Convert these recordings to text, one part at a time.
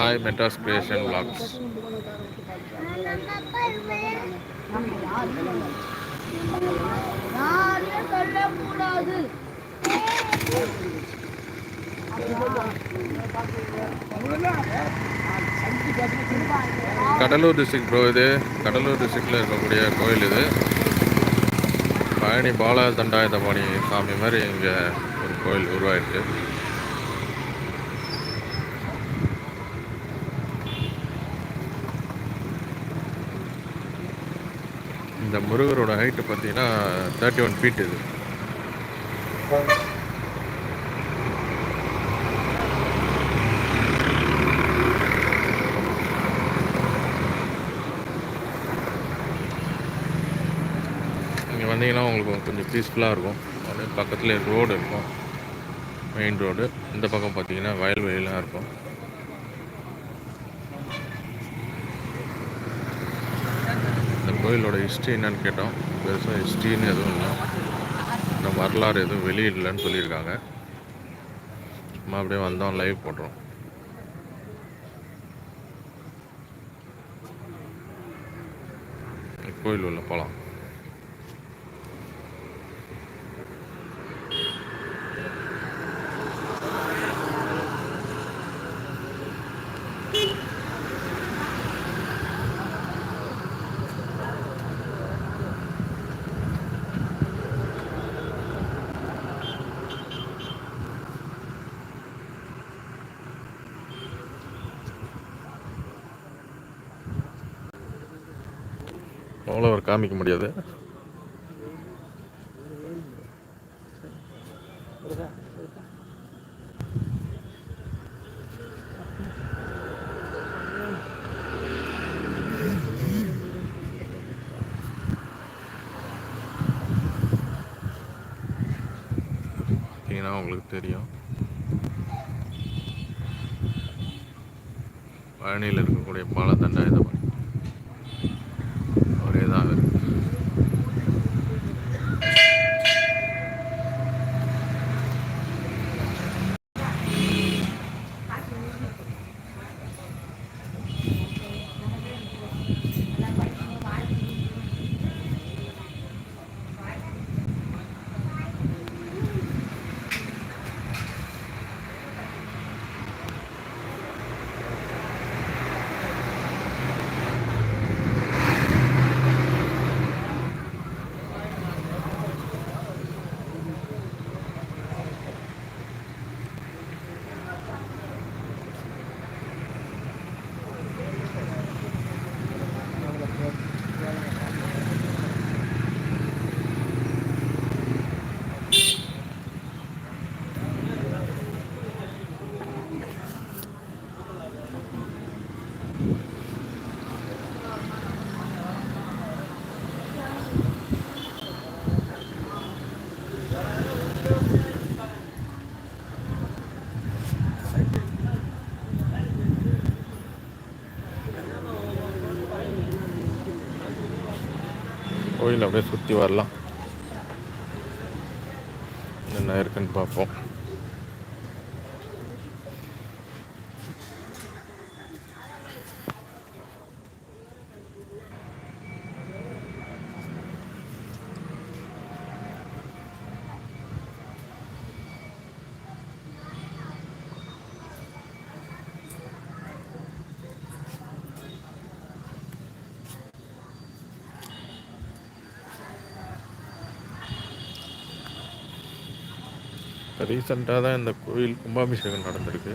Hi Madras creation blogs Cuddalore district bro இது. கடலூர் டிஸ்ட்ரிக்டில் இருக்கக்கூடிய கோயில் இது. பழனி பால தண்டாயுதபாணி சாமி மாதிரி இங்கே ஒரு கோயில் உருவாயிருக்கு. இந்த முருகரோட ஹைட்டு பார்த்தீங்கன்னா தேர்ட்டி ஒன் ஃபீட் இது. இங்கே வந்தீங்கன்னா உங்களுக்கு கொஞ்சம் பீஸ்ஃபுல்லாக இருக்கும். அப்படியே பக்கத்தில் ரோடு இருக்கும். மெயின் ரோடு இந்த பக்கம் பார்த்தீங்கன்னா வயல்வெளிலாம் இருக்கும் இந்த கோயிலோட ஹிஸ்ட்ரி என்னன்னு கேட்டோம். பெருசாக ஹிஸ்ட்ரின்னு எதுவும் இல்லை. இந்த வரலாறு எதுவும் வெளியிடலன்னு சொல்லியிருக்காங்க. சும்மா அப்படியே வந்தோம் லைவ் போடுறோம் கோயில் உள்ள போகலாம் அவ்வளோ அவர் காமிக்க முடியாது. பார்த்தீங்கன்னா உங்களுக்கு தெரியும். பழனியில் இருக்கக்கூடிய பாலத்தண்டா இதை ஒரே தான் இருக்கு கோயில் அப்படியே சுற்றி வரலாம். என்ன இருக்குன்னு பார்ப்போம். ரீசெண்டாக தான் இந்த கோயில் கும்பாபிஷேகம் நடந்திருக்கு.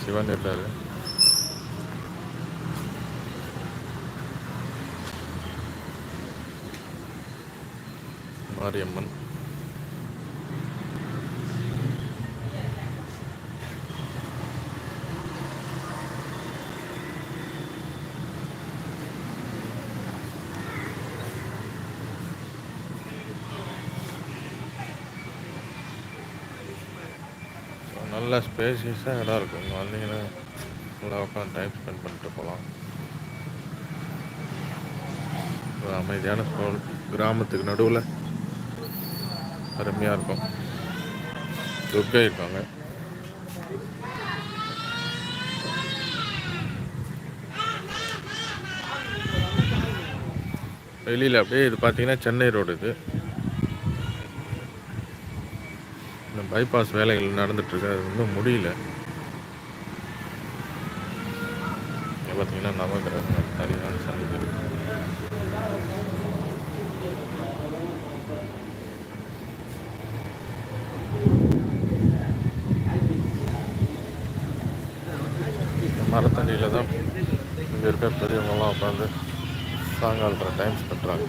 சிவன் இருக்காரு. மாரியம்மன். நல்ல ஸ்பேசியஸாக இடம் இருக்கும் இங்கே வந்தீங்கன்னா நல்லா உட்காந்து டைம் ஸ்பெண்ட் பண்ணிட்டு போகலாம். ஒரு அமைதியான சூழல். கிராமத்துக்கு நடுவில் அருமையாக இருக்கும். துர்கை இருக்காங்க. வெளியில் அப்படியே இது பார்த்தீங்கன்னா சென்னை ரோடு இது. இந்த பைபாஸ் வேலைகள் நடந்துட்டுருக்கு. அது வந்து முடியல. இங்க பார்த்தீங்கன்னா நவகிரகங்கள் சரியான சன்னிதி மரத்தடியில் தான் இங்கே இருக்க பெரியவங்களாம் உட்காந்து சாயங்காலத்தில் டைம் கட்டுறாங்க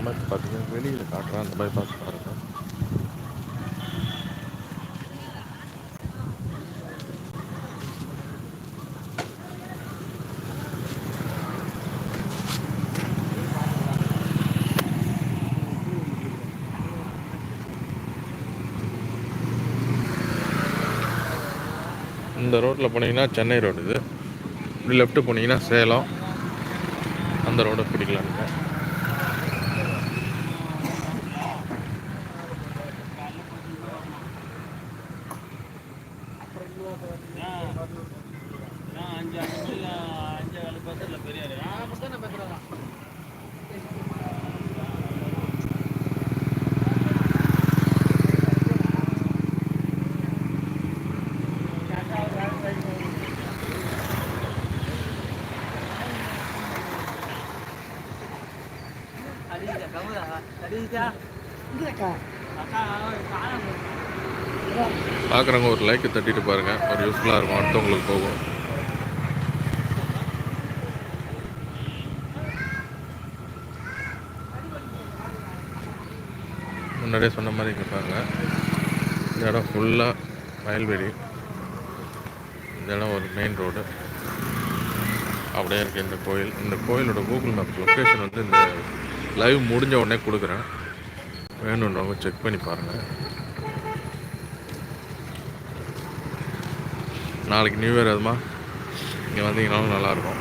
அமைப்பு பார்த்தீங்கன்னா வெளியில் காட்டுறேன் அந்த பைபாஸ் பாருங்க. இந்த ரோட்டில் போனீங்கன்னா சென்னை ரோடு இது. இப்படி லெஃப்ட்டு போனீங்கன்னா சேலம். அந்த ரோடை பிடிக்கலாம் நீங்கள் பார்க்குறவங்க ஒரு லைக்கு தட்டிட்டு பாருங்க. ஒரு யூஸ்ஃபுல்லாக இருக்கும். அடுத்தவங்களுக்கு போகும். முன்னாடியே சொன்ன மாதிரி இங்கே பாருங்க. இந்த இடம் ஃபுல்லாக வயல்வெளி இந்த இடம் ஒரு மெயின் ரோடு அப்படியே இருக்குது இந்த கோயில். இந்த கோயிலோட கூகுள் மேப் லொக்கேஷன் வந்து இந்த லைவ் முடிஞ்ச உடனே கொடுக்குறேன். வேணுன்றவங்க செக் பண்ணி பாருங்கள் நாளைக்கு நியூ இயர் அதுமா. இங்கே வந்தீங்கனாலும் நல்லாயிருக்கும்.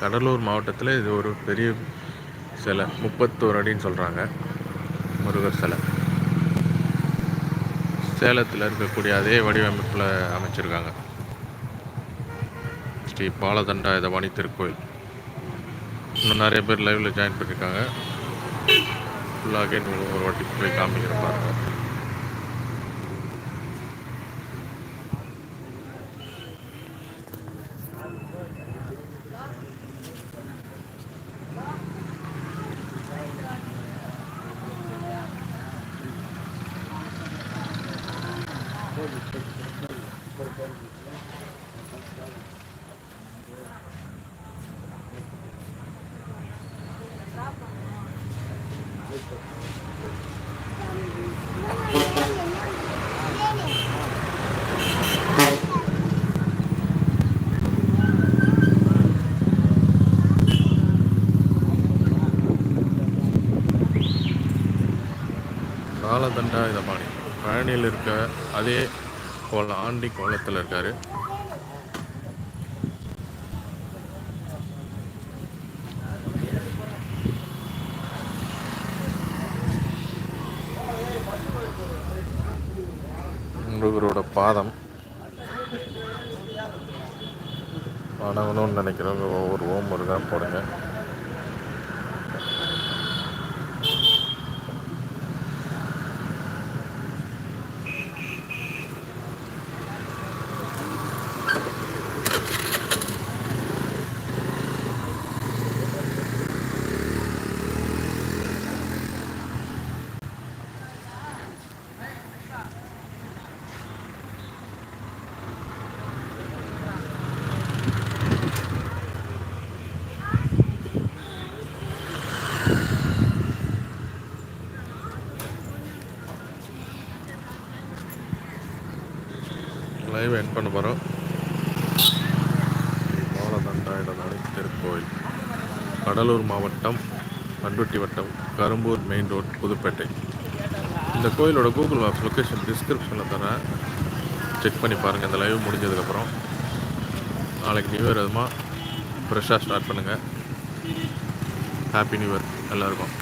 கடலூர் மாவட்டத்தில் இது ஒரு பெரிய சிலை. முப்பத்தோரு அடின்னு சொல்கிறாங்க முருகர் சிலை. சேலத்தில் இருக்கக்கூடிய அதே வடிவமைப்பில் அமைச்சிருக்காங்க. ஸ்ரீ பாலதண்டாயுதபாணி திருக்கோயில். இன்னும் நிறைய பேர் லைவில் ஜாயின் பண்ணியிருக்காங்க ஃபுல்லாக உங்களுக்கு ஒரு வாட்டி போய் காமிக்கிற காலதண்டா இதை பாலதண்டாயுதபாணி பழனியில் இருக்க அதே கோலம் ஆண்டி கோலத்தில் இருக்கார். முருகரோட பாதம். வணங்கணும்னு நினைக்கிறவங்க ஒவ்வொரு ஓம் முருகன் போடுங்க லைவ் என் பண்ண போகிறோம் பாலதண்டாயுதபாணி திருக்கோயில் கடலூர் மாவட்டம் பண்ருட்டி வட்டம் கரும்பூர் மெயின் ரோட் புதுப்பேட்டை. இந்த கோயிலோட கூகுள் மேப்ஸ் லொக்கேஷன் டிஸ்கிரிப்ஷனில் தரேன். செக் பண்ணி பாருங்கள் இந்த லைவ் முடிஞ்சதுக்கப்புறம் நாளைக்கு நியூ இயர் அதுமா. ஃப்ரெஷ்ஷாக ஸ்டார்ட் பண்ணுங்கள் ஹாப்பி நியூ இயர் எல்லாருக்கும்.